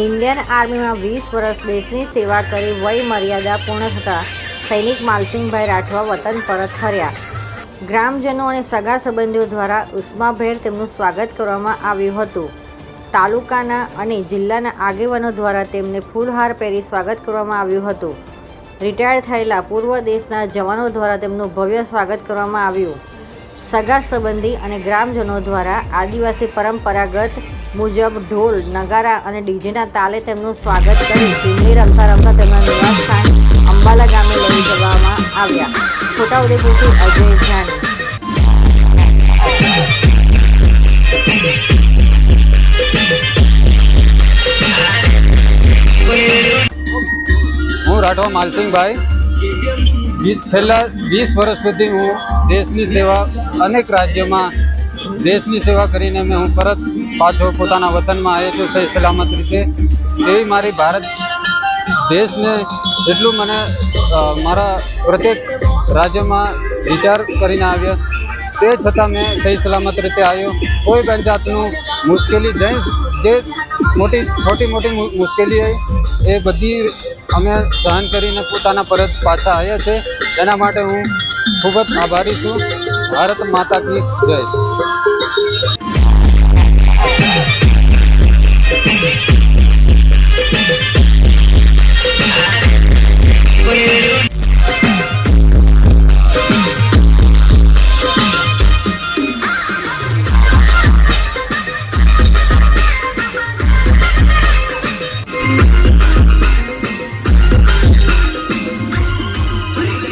Indian આર્મીમાં વીસ વર્ષ દેશની સેવા કરી વય મર્યાદા પૂર્ણ થતાં સૈનિક માલસિંહભાઈ રાઠવા વતન પરત ફર્યા. ગ્રામજનો અને સગા સંબંધીઓ દ્વારા ઉષ્માભેર તેમનું સ્વાગત કરવામાં આવ્યું હતું. તાલુકાના અને જિલ્લાના આગેવાનો દ્વારા તેમને ફૂલહાર પહેરી સ્વાગત કરવામાં આવ્યું હતું. રિટાયર થયેલા પૂર્વ દેશના જવાનો દ્વારા તેમનું ભવ્ય સ્વાગત કરવામાં આવ્યું. સગા સંબંધી અને ગ્રામજનો દ્વારા આદિવાસી પરંપરાગત મુજબ ઢોલ, નગારા અને ડીજેના તાલે તેમનું સ્વાગત કરી ટીમની રમતા રમતા તેમના નિવાસસ્થાન અંબાલા ગામે લઈ જવામાં આવ્યા. છોટાઉદેપુરથી અજય જાની હું રાઠવા માલસિંહભાઈ. છેલ્લા વીસ વર્ષ સુધી હું દેશની સેવા અનેક રાજ્યોમાં દેશની સેવા કરીને મેં હું પરત પાછો પોતાના વતનમાં આવ્યો છું સહી સલામત રીતે. એવી મારી ભારત દેશને એટલું મને મારા પ્રત્યેક રાજ્યમાં વિચાર કરીને આવ્યા. તે છતાં મેં સહી સલામત રીતે આવ્યો. કોઈ પણ જાતનું મુશ્કેલી જે મોટી છોટી મોટી મુશ્કેલી હોય, એ બધી અમે સહન કરીને પોતાના પરત પાછા આવ્યા છે. એના માટે હું ખૂબ જ આભારી છું. ભારત માતા કી જય.